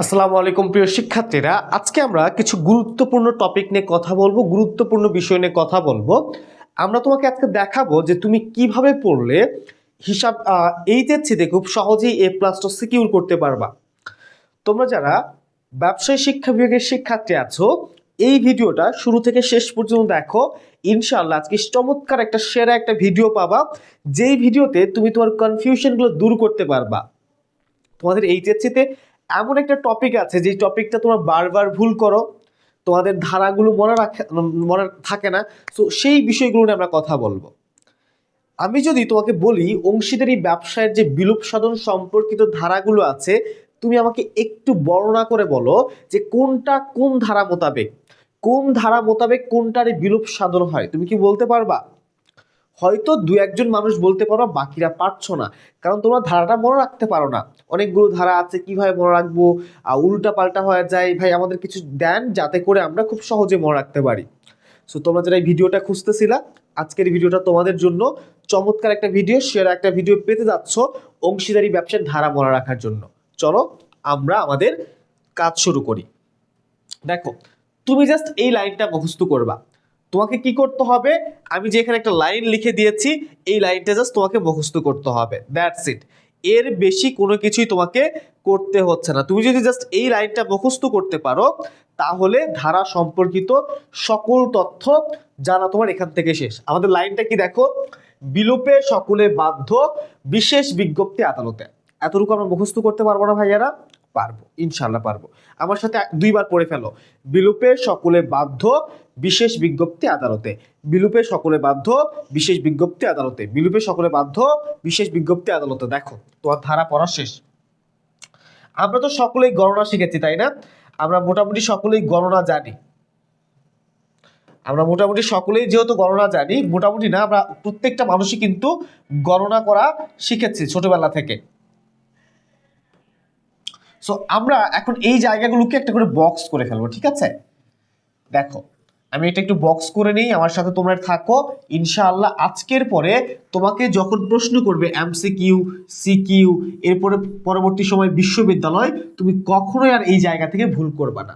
আসসালামু আলাইকুম, প্রিয় শিক্ষার্থীরা। আজকে আমরা কিছু গুরুত্বপূর্ণ টপিক নিয়ে কথা বলব, গুরুত্বপূর্ণ বিষয় নিয়ে কথা বলব। আমরা তোমাকে আজকে দেখাবো যে তুমি কীভাবে পড়লে হিসাব এইচএসসিতে খুব সহজেই এ প্লাসটা সিকিউর করতে পারবা। তোমরা যারা ব্যবসায় শিক্ষা বিভাগের শিক্ষার্থী আছো, এই ভিডিওটা শুরু থেকে শেষ পর্যন্ত দেখো। ইনশাআল্লাহ আজকে চমৎকার একটা সেরা একটা ভিডিও পাবা, যেই ভিডিওতে তুমি তোমার কনফিউশনগুলো দূর করতে পারবা। তোমাদের এইচএসসিতে এমন একটা টপিক আছে, যে টপিকটা তোমরা বারবার ভুল করো, তোমাদের ধারাগুলো মনে রাখে, মনে থাকে না, তো সেই বিষয়গুলো নিয়ে আমরা কথা বলব। আমি যদি তোমাকে বলি, অংশীদারি ব্যবসায়ের যে বিলুপ সাধন সম্পর্কিত ধারাগুলো আছে, তুমি আমাকে একটু বর্ণনা করে বলো যে কোনটা কোন ধারা মোতাবেক, কোন ধারা মোতাবেক কোনটার বিলুপ সাধন হয়, তুমি কি বলতে পারবা? হয়তো দু একজন মানুষ বলতে পারো, বাকিরা পারছ না। কারণ তোমরা ধারাটা মনে রাখতে পারো না। অনেকগুলো ধারা আছে, কীভাবে মনে রাখব? উল্টা পাল্টা হয়ে যায়। ভাই, আমাদের কিছু দেন যাতে করে আমরা খুব সহজে মনে রাখতে পারি। সো তোমরা যারা এই ভিডিওটা খুঁজতেছিলা, আজকের ভিডিওটা তোমাদের জন্য চমৎকার একটা ভিডিও শেয়ার একটা ভিডিও পেতে যাচ্ছ অংশীদারি ব্যবসার ধারা মনে রাখার জন্য। চলো, আমরা আমাদের কাজ শুরু করি। দেখো, তুমি জাস্ট এই লাইনটা মুখস্থ করবা। তোমাকে কি করতে হবে? আমি যে এখানে একটা লাইন লিখে দিয়েছি, এই লাইনটা জাস্ট তোমাকে মুখস্থ করতে হবে। দ্যাটস ইট এর বেশি কোনো কিছুই তোমাকে করতে হচ্ছে না। তুমি যদি জাস্ট এই লাইনটা মুখস্থ করতে পারো, তাহলে ধারা সম্পর্কিত সকল তথ্য জানা তোমার এখান থেকে শেষ। আমাদের লাইনটা কি দেখো? বিলোপে সকলে বাধ্য, বিশেষ বিজ্ঞপ্তি আদালতে। এতটুকু আমরা মুখস্থ করতে পারব না ভাইয়ারা। পারব ইনশাল্লাহ পারব। আমার সাথে দুইবার পড়ে ফেলো। বিলোপে সকলে বাধ্য, বিশেষ বিজ্ঞপ্তি আদালতে। বিলুপে সকলে বাধ্য, বিশেষ বিজ্ঞপ্তি আদালতে। বিলুপে সকলে বাধ্য, বিশেষ বিজ্ঞপ্তি আদালতে। দেখো, তোমার ধারা পড়া শেষ। আমরা তো সকলেই গণনা শিখেছি, তাই না? আমরা মোটামুটি সকলেই গণনা জানি। আমরা মোটামুটি সকলেই যেহেতু গণনা জানি, মোটামুটি না, আমরা প্রত্যেকটা মানুষই কিন্তু গণনা করা শিখেছি ছোটবেলা থেকে। সো আমরা এখন এই জায়গাগুলোকে একটা করে বক্স করে ফেলব, ঠিক আছে? দেখো, আমি এটা একটু বক্স করে নিই, আমার সাথে তোমরা থাকো। ইনশাআল্লাহ আজকের পরে তোমাকে যখন প্রশ্ন করবে এমসিকিউ সিকিউ এরপরে পরবর্তী সময় বিশ্ববিদ্যালয়, তুমি কখনোই আর এই জায়গা থেকে ভুল করবে না।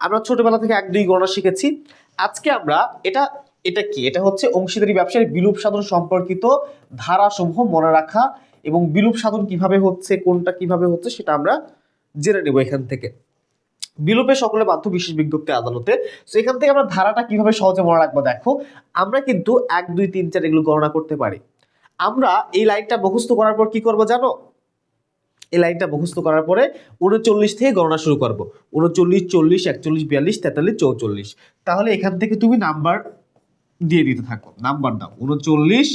আমরা ছোটবেলা থেকে এক দুই গণনা শিখেছি। আজকে আমরা এটা এটা কি? এটা হচ্ছে অংশীদারি ব্যবসার বিলুপ সাধন সম্পর্কিত ধারাসমূহ মনে রাখা এবং বিলুপ সাধন কীভাবে হচ্ছে, কোনটা কীভাবে হচ্ছে সেটা আমরা জেনে নেব এখান থেকে। বিলোপে সকলে বাধ্য বিশেষ বিজ্ঞপ্তি আদালতে। তো এখান থেকে আমরা ধারাটা কীভাবে সহজে মনে রাখব দেখো। আমরা কিন্তু এক, দুই, তিন, চার এগুলো গণনা করতে পারি। আমরা এই লাইনটা মুখস্থ করার পর কি করব জানো? এই লাইনটা মুখস্থ করার পরে উনচল্লিশ থেকে গণনা শুরু করব। উনচল্লিশ চল্লিশ, একচল্লিশ, বিয়াল্লিশ, তেতাল্লিশ, চৌচল্লিশ। তাহলে এখান থেকে তুমি নাম্বার দিয়ে দিতে থাকো। নাম্বার দাও। উনচল্লিশ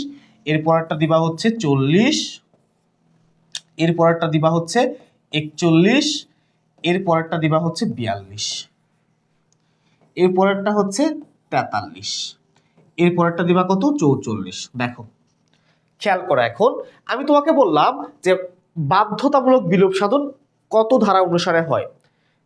এর পরেরটা দিবা হচ্ছে চল্লিশ, এর পরেরটা দিবা হচ্ছে একচল্লিশ, এর পরেরটা দিবা হচ্ছে বিয়াল্লিশ। এর পরেরটা হচ্ছে তেতাল্লিশ। এর পরেরটা দিবা কত? চৌচল্লিশ। দেখো, খেয়াল করো এখন। আমি তোমাকে বললাম যে বাধ্যতামূলক বিলোপ সাধন কত ধারা অনুসারে হয়?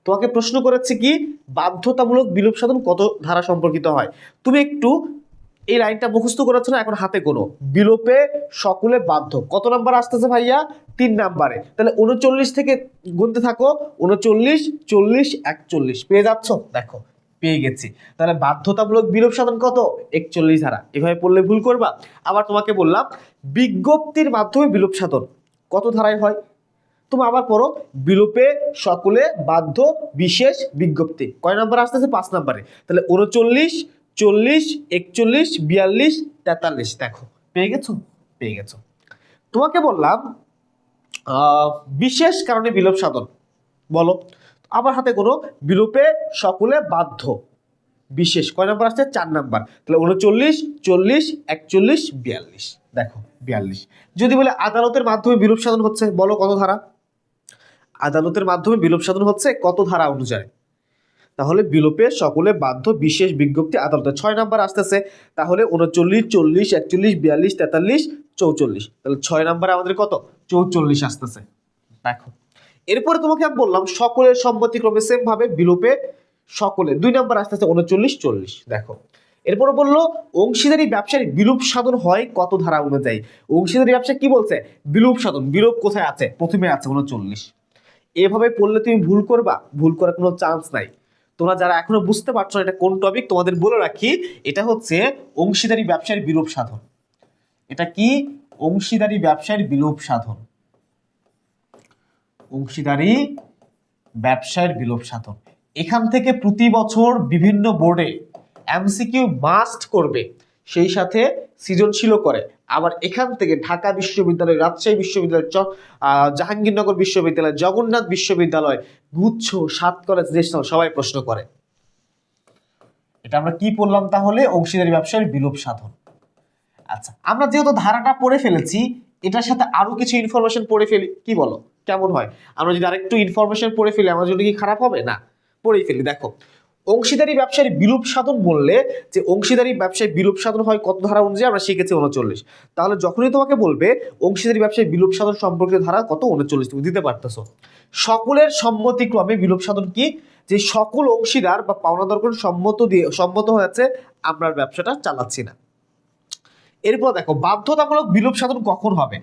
তোমাকে প্রশ্ন করেছে কি, বাধ্যতামূলক বিলোপ সাধন কত ধারা সম্পর্কিত হয়? তুমি একটু এই লাইনটা মুখস্থ করেছ না? এখন হাতে কোনো বিলোপে সকলে বাধ্য। কত নাম্বার আসতেছে ভাইয়া? তিন নাম্বারে। তাহলে উনচল্লিশ থেকে গুনতে থাকো, উনচল্লিশ, চল্লিশ, একচল্লিশ। পেয়ে যাচ্ছ? দেখো, পেয়ে গেছি। তাহলে বাধ্যতামূলক বিলোপ সাধন কত? একচল্লিশ ধারা এভাবে পড়লে ভুল করবা। আবার তোমাকে বললাম, বিজ্ঞপ্তির মাধ্যমে বিলোপ সাধন কত ধারায় হয়? তুমি আবার পড়ো, বিলোপে সকলে বাধ্য, বিশেষ বিজ্ঞপ্তি। কয় নাম্বার আসতেছে? পাঁচ নাম্বারে। তাহলে উনচল্লিশ, চল্লিশ, একচল্লিশ, বিয়াল্লিশ, তেতাল্লিশ। দেখো, পেয়ে গেছো? পেয়ে গেছো। তোমাকে বললাম বিশেষ কারণে বিলোপ সাধন। বলো। আমার হাতে কোনো বিলোপে সকলে বাধ্য। বিশেষ। কয় নম্বর আসছে? চার নাম্বার। তাহলে উনচল্লিশ, চল্লিশ, একচল্লিশ, বিয়াল্লিশ। দেখো, বিয়াল্লিশ। যদি বলে আদালতের মাধ্যমে বিলোপ সাধন হচ্ছে, বলো কত ধারা? আদালতের মাধ্যমে বিলোপ সাধন হচ্ছে কত ধারা অনুযায়ী? তাহলে বিলোপে সকলে বাধ্য বিশেষ বিজ্ঞপ্তি আদালতে। ছয় নাম্বার আসতেছে, তাহলে উনচল্লিশ, চল্লিশ, একচল্লিশ, বিয়াল্লিশ, তেতাল্লিশ, চৌচল্লিশ। তাহলে ছয় নাম্বার আমাদের কত? চৌচল্লিশ আসতেছে। দেখো, এরপরে তোমাকে আমি বললাম, সকলের সম্মতিক্রমে সেম ভাবে বিলোপে সকলে। দুই নাম্বার আসতেছে উনচল্লিশ, চল্লিশ। দেখো, এরপরে বলল, অংশীদারি ব্যবসার বিলুপ সাধন হয় কত ধারা অনুযায়ী? অংশীদারি ব্যবসা কি বলছে? বিলুপ সাধন। বিলোপ কোথায় আছে? প্রথমে আছে উনচল্লিশ। এভাবে পড়লে তুমি ভুল করবা, ভুল করার কোনো চান্স নাই। তোমরা যারা এখনও বুঝতে পারছ এটা কোন টপিক তোমাদের বলে রাখি, এটা হচ্ছে অংশীদারি ব্যবসায়ের বিলোপ সাধন। এটা কি? অংশীদারি ব্যবসায়ের বিলোপ সাধন। অংশীদারি ব্যবসায়ের বিলোপ সাধন। এখান থেকে প্রতি বছর বিভিন্ন বোর্ডে এমসিকিউ মাস্ট করবে। সেই সাথে সৃজনশীলও করে। আবার এখান থেকে ঢাকা বিশ্ববিদ্যালয়, রাজশাহী বিশ্ববিদ্যালয়, চ- জাহাঙ্গীরনগর বিশ্ববিদ্যালয়, জগন্নাথ বিশ্ববিদ্যালয়, গুচ্ছ, সাত কলেজ, ন্যাশনাল সবাই প্রশ্ন করে। এটা আমরা কি পড়লাম তাহলে? অংশীদারি ব্যবসায়ের বিলোপ সাধন। আচ্ছা আমরা যেহেতু ধারাটা পড়ে ফেলেছি, এটার সাথে আরও কিছু ইনফরমেশন পড়ে ফেলি। কি বলো? কেমন হয়? আমরা যদি আরেকটু ইনফরমেশন পড়ে ফেলি আমার জন্য কি খারাপ হবে? না, পড়েই ফেলি। দেখো অংশীদারি ব্যবসায়ের বিলোপ সাধন বললে যে অংশীদারি ব্যবসায় বিলোপ সাধন হয় কত ধারা অনুযায়ী? আমরা শিখেছি উনচল্লিশ। তাহলে যখনই তোমাকে বলবে অংশীদারি ব্যবসায় বিলোপ সাধন সম্পর্কিত ধারা কত? উনচল্লিশ। তুমি দিতে পারতেছো। সকলের সম্মতিক্রমে বিলোপ সাধন কি? যে সকল অংশীদার বা পাওনাদারগণ সম্মত দিয়ে সম্মত হয়েছে, আমরা ব্যবসাটা চালাচ্ছি না। এরপর দেখো, বাধ্যতামূলক বিলোপ সাধন কখন হবে?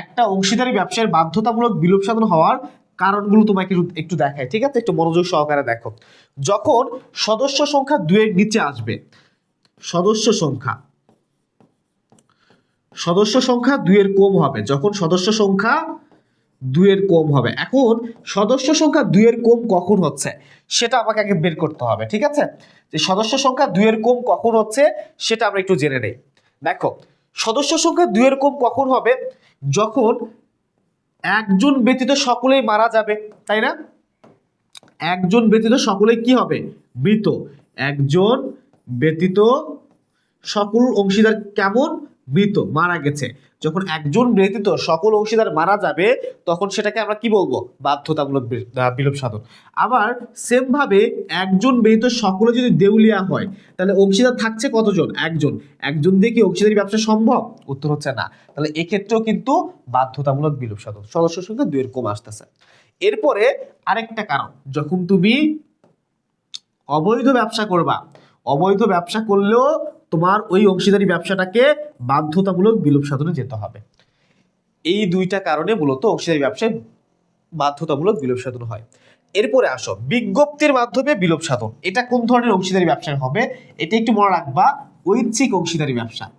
একটা অংশীদারি ব্যবসায়ের বাধ্যতামূলক বিলোপ সাধন হওয়ার কারণগুলো তোমাকে একটু- দেখায়, ঠিক আছে? একটু মনোযোগ সহকারে দেখো। যখন সদস্য সংখ্যা দুয়ের নিচে আসবে, সদস্য সংখ্যা সদস্য সংখ্যা দুইয়ের কম হবে, যখন সদস্য সংখ্যা দুইয়ের কম হবে। এখন সদস্য সংখ্যা দুইয়ের কম কখন হচ্ছে, সেটা আমাকে আগে বের করতে হবে, ঠিক আছে? যে সদস্য সংখ্যা দুইয়ের কম কখন হচ্ছে, সেটা আমরা একটু জেনে নেই। দেখো, সদস্য সংখ্যা দুইয়ের কম কখন হবে? যখন একজন ব্যতীত সকলেই মারা যাবে, তাই না? একজন ব্যতীত সকলেই কি হবে? মৃত। একজন ব্যতীত সকল অংশীদার কেমন? মৃত, মারা গেছে। একজন ব্যতীত সকল অংশীদার মারা যাবে, তখন সেটাকে আমরা কি বলব? বাধ্যতামূলক বিলোপ সাধন। আবার সেম ভাবে একজন ব্যতীত সকলে যদি দেউলিয়া হয়, তাহলে অংশীদার থাকছে কতজন? একজন। একজন দিয়ে কি অংশীদারি ব্যবসা সম্ভব? উত্তর হচ্ছে না। তাহলে এক্ষেত্রেও কিন্তু বাধ্যতামূলক বিলোপ সাধন। সদস্য সংখ্যা দুইয়ের কম আসতেছে। এরপরে আরেকটা কারণ। যখন তুমি অবৈধ ব্যবসা করবা, অবৈধ ব্যবসা করলেও তোমার ওই অংশীদারি ব্যবসাটাকে বাধ্যতামূলক বিলোপ সাধনে যেতে হবে। এই দুইটা কারণে মূলত অংশীদারি ব্যবসায় বাধ্যতামূলক বিলোপ সাধন হয়। এরপরে আসো, বিজ্ঞপ্তির মাধ্যমে বিলোপ সাধন। এটা কোন ধরনের অংশীদারি ব্যবসায় হবে? এটা একটু মনে রাখবা, ঐচ্ছিক অংশীদারি ব্যবসা।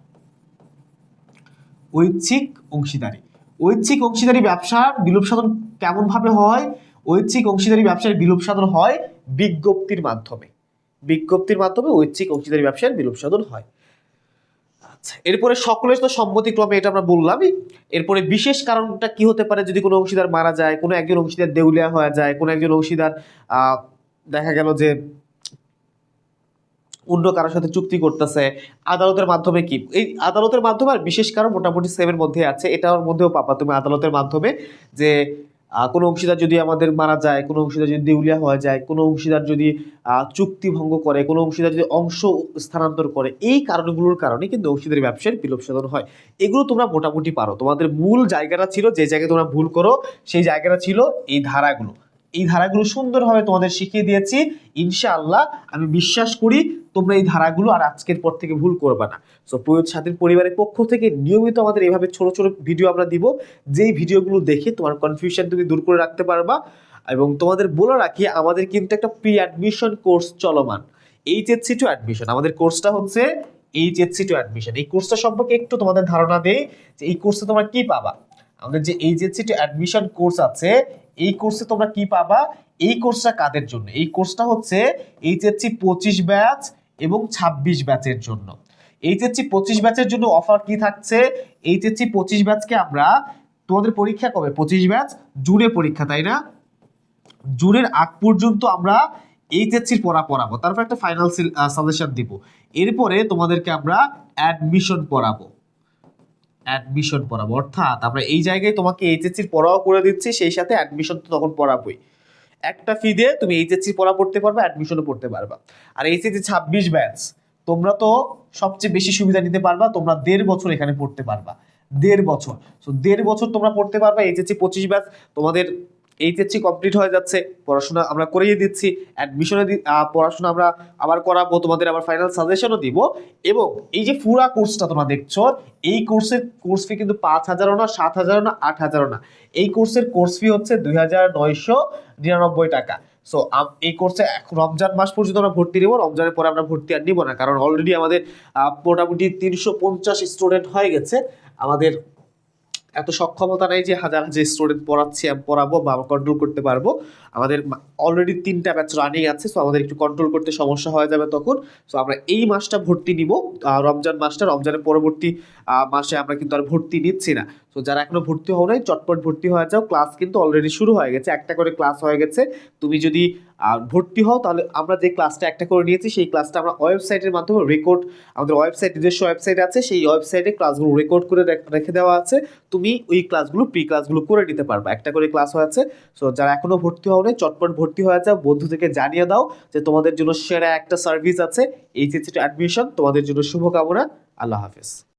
ঐচ্ছিক অংশীদারি। ঐচ্ছিক অংশীদারি ব্যবসার বিলোপ সাধন কেমন ভাবে হয়? ঐচ্ছিক অংশীদারি ব্যবসার বিলোপ সাধন হয় বিজ্ঞপ্তির মাধ্যমে। বিজ্ঞপ্তির মাধ্যমে ঐচ্ছিক অংশীদারি ব্যবসার বিলোপ সাধন হয়। আচ্ছা এরপরে সকলের তো সম্মতিক্রমে এটা আমরা বললামই। এরপরে বিশেষ কারণটা কি হতে পারে? যদি কোনো অংশীদার মারা যায়, কোনো একজন অংশীদার দেউলিয়া হয়ে যায়, কোনো একজন অংশীদার দেখা গেল যে অন্য কারোর সাথে চুক্তি করতেছে, আদালতের মাধ্যমে কি? এই আদালতের মাধ্যমে আর বিশেষ কারণ মোটামুটি সেমের মধ্যে আছে। এটার মধ্যেও পাবা তুমি আদালতের মাধ্যমে যে কোনো অংশীদার যদি আমাদের মারা যায়, কোনো অংশীদার যদি দেউলিয়া হয়ে যায়, কোনো অংশীদার যদি চুক্তি ভঙ্গ করে, কোনো অংশীদার যদি অংশ স্থানান্তর করে, এই কারণগুলোর কারণে কিন্তু অংশীদারি ব্যবসায় বিলোপ সাধন হয়। এগুলো তোমরা মোটামুটি পারো। তোমাদের মূল জায়গাটা ছিল যে জায়গায় তোমরা ভুল করো, সেই জায়গাটা ছিল এই ধারাগুলো। এই ধারাগুলো সুন্দরভাবে তোমাদের শিখিয়ে দিয়েছি। ইনশাআল্লাহ আমি বিশ্বাস করি তোমরা এই ধারাগুলো আর আজকের পর থেকে ভুল করবে না। সো প্রয়োজ স্বাধীন পরিবারের পক্ষ থেকে নিয়মিত আমাদের এইভাবে ছোট ছোট ভিডিও আমরা দিব। যেই ভিডিওগুলো দেখে তোমার কনফিউশন তুমি দূর করে রাখতে পারবা এবং তোমাদের বলে রাখি, আমাদের কিন্তু একটা প্রি অ্যাডমিশন কোর্স চলমান এইচএসসি টু অ্যাডমিশন আমাদের কোর্সটা হচ্ছে এইচএসসি টু অ্যাডমিশন এই কোর্সটা সম্পর্কে একটু তোমাদের ধারণা দেই যে এই কোর্সে তোমরা কি পাবা। আমাদের যে এইচএসসি টু অ্যাডমিশন কোর্স আছে এই কোর্সে তোমরা কি পাবা? এই কোর্সটা কাদের জন্য? এই কোর্সটা হচ্ছে এইচএসসি পঁচিশ ব্যাচ এবং ছাব্বিশ ব্যাচের জন্য। এইচএসসি পঁচিশ ব্যাচের জন্য অফার কি থাকছে? এইচএসসি পঁচিশ ব্যাচকে আমরা তোমাদের পরীক্ষা কবে? পঁচিশ ব্যাচ জুনে পরীক্ষা, তাই না? জুনের আগ পর্যন্ত আমরা এইচএসসির পড়া পড়াবো। তারপর একটা ফাইনাল সাজেশন দিব। এরপরে তোমাদেরকে আমরা অ্যাডমিশন পড়াবো। অ্যাডমিশন পড়াবো। অর্থাৎ আমরা এই জায়গায় তোমাকে এইচএসসির পড়াও করে দিচ্ছি, সেই সাথে অ্যাডমিশন তো তখন পড়াবোই। একটা ফি দিয়ে তুমি এইচএসসির পড়া পড়তে পারবে অ্যাডমিশনও পড়তে পারবা। আর এইচএসসি ছাব্বিশ ব্যাচ তোমরা তো সবচেয়ে বেশি সুবিধা নিতে পারবা, তোমরা দেড় বছর এখানে পড়তে পারবা। দেড় বছর। সো দেড় বছর তোমরা পড়তে পারবা এইচএসসি পঁচিশ ব্যাচ তোমাদের এইচএসসি কমপ্লিট হয়ে যাচ্ছে, পড়াশোনা আমরা করিয়ে দিচ্ছি অ্যাডমিশনে পড়াশোনা আমরা আবার করাবো, তোমাদের আবার ফাইনাল সাজেশনও দিব। এবং এই যে পুরা কোর্সটা তোমরা দেখছ, এই কোর্সের কোর্স ফি কিন্তু পাঁচ হাজারও না, সাত হাজারও না, আট হাজারও না। এই কোর্সের কোর্স ফি হচ্ছে দুই হাজার নয়শো নিরানব্বই টাকা। সো এই কোর্সে রমজান মাস পর্যন্ত আমরা ভর্তি নেব, রমজানের পরে আমরা ভর্তি আর নিব না, কারণ অলরেডি আমাদের মোটামুটি তিনশো পঞ্চাশ স্টুডেন্ট হয়ে গেছে। আমাদের এত সক্ষমতা নেই যে হাজার হাজার স্টুডেন্ট পড়াচ্ছি, আমি পড়াবো বা কন্ট্রোল করতে পারব। আমাদের অলরেডি তিনটা ব্যাচ রানিং আছে সো আমাদের একটু কন্ট্রোল করতে সমস্যা হয়ে যাবে তখন। সো আমরা এই মাসটা ভর্তি নিব রমজান মাসটা, রমজানের পরবর্তী মাসে আমরা কিন্তু আর ভর্তি নিচ্ছি না। তো যারা এখনও ভর্তি হও নাই, চটপট ভর্তি হয়ে যাও। ক্লাস কিন্তু অলরেডি শুরু হয়ে গেছে, একটা করে ক্লাস হয়ে গেছে। তুমি যদি ভর্তি হও, তাহলে আমরা যে ক্লাসটা একটা করে নিয়েছি, সেই ক্লাসটা আমরা ওয়েবসাইটের মাধ্যমে রেকর্ড আমাদের ওয়েবসাইট নিজস্ব ওয়েবসাইট আছে, সেই ওয়েবসাইটে ক্লাসগুলো রেকর্ড করে রেখে দেওয়া আছে। তুমি ওই ক্লাসগুলো প্রি ক্লাসগুলো করে নিতে পারবে, একটা করে ক্লাস হয়েছে। সো যারা এখনও ভর্তি হও নাই, চটপট ভর্তি হয়ে যাও। বন্ধু থেকে জানিয়ে দাও যে তোমাদের জন্য সেরা একটা সার্ভিস আছে এইচএসসি অ্যাডমিশন তোমাদের জন্য শুভকামনা। আল্লাহ হাফেজ।